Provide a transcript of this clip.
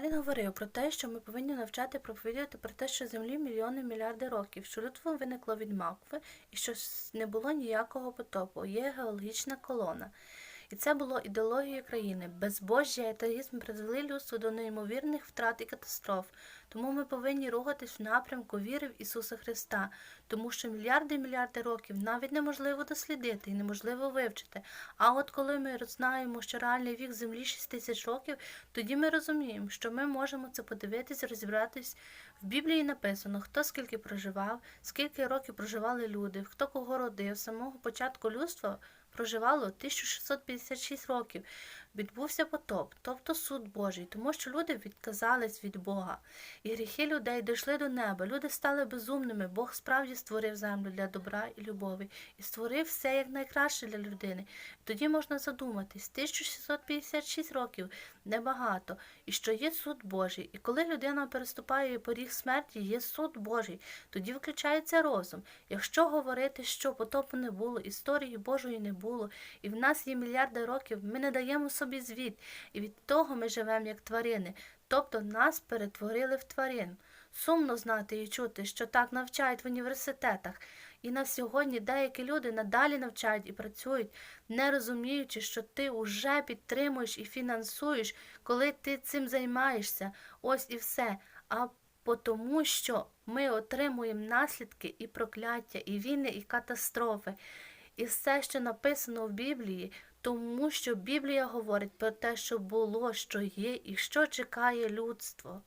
Сталін говорив про те, що ми повинні навчати проповідувати про те, що землі мільйони мільярди років, що людство виникло від макви і що не було ніякого потопу, є геологічна колона. І це було ідеологією країни. Безбожжя і атеїзм призвели людство до неймовірних втрат і катастроф. Тому ми повинні рухатись в напрямку віри в Ісуса Христа, тому що мільярди і мільярди років навіть неможливо дослідити і неможливо вивчити. А от коли ми знаємо, що реальний вік Землі 6 тисяч років, тоді ми розуміємо, що ми можемо це подивитись, розібратись. В Біблії написано, хто скільки проживав, скільки років проживали люди, хто кого родив. Самого початку людства проживало 1656 років. Відбувся потоп, тобто суд Божий, тому що люди відказались від Бога. І гріхи людей дійшли до неба. Люди стали безумними. Бог справді створив землю для добра і любові і створив все як найкраще для людини. Тоді можна задуматись, 1656 років небагато, і що є суд Божий. І коли людина переступає поріг смерті, є суд Божий. Тоді включається розум. Якщо говорити, що потопу не було, історії Божої не було, і в нас є мільярди років, ми не даємо собі звіт, і від того ми живемо як тварини, тобто нас перетворили в тварин. Сумно знати і чути, що так навчають в університетах. І на сьогодні деякі люди надалі навчають і працюють, не розуміючи, що ти вже підтримуєш і фінансуєш, коли ти цим займаєшся. Ось і все. А тому, що ми отримуємо наслідки і прокляття, і війни, і катастрофи. І все, що написано в Біблії, тому що Біблія говорить про те, що було, що є і що чекає людство.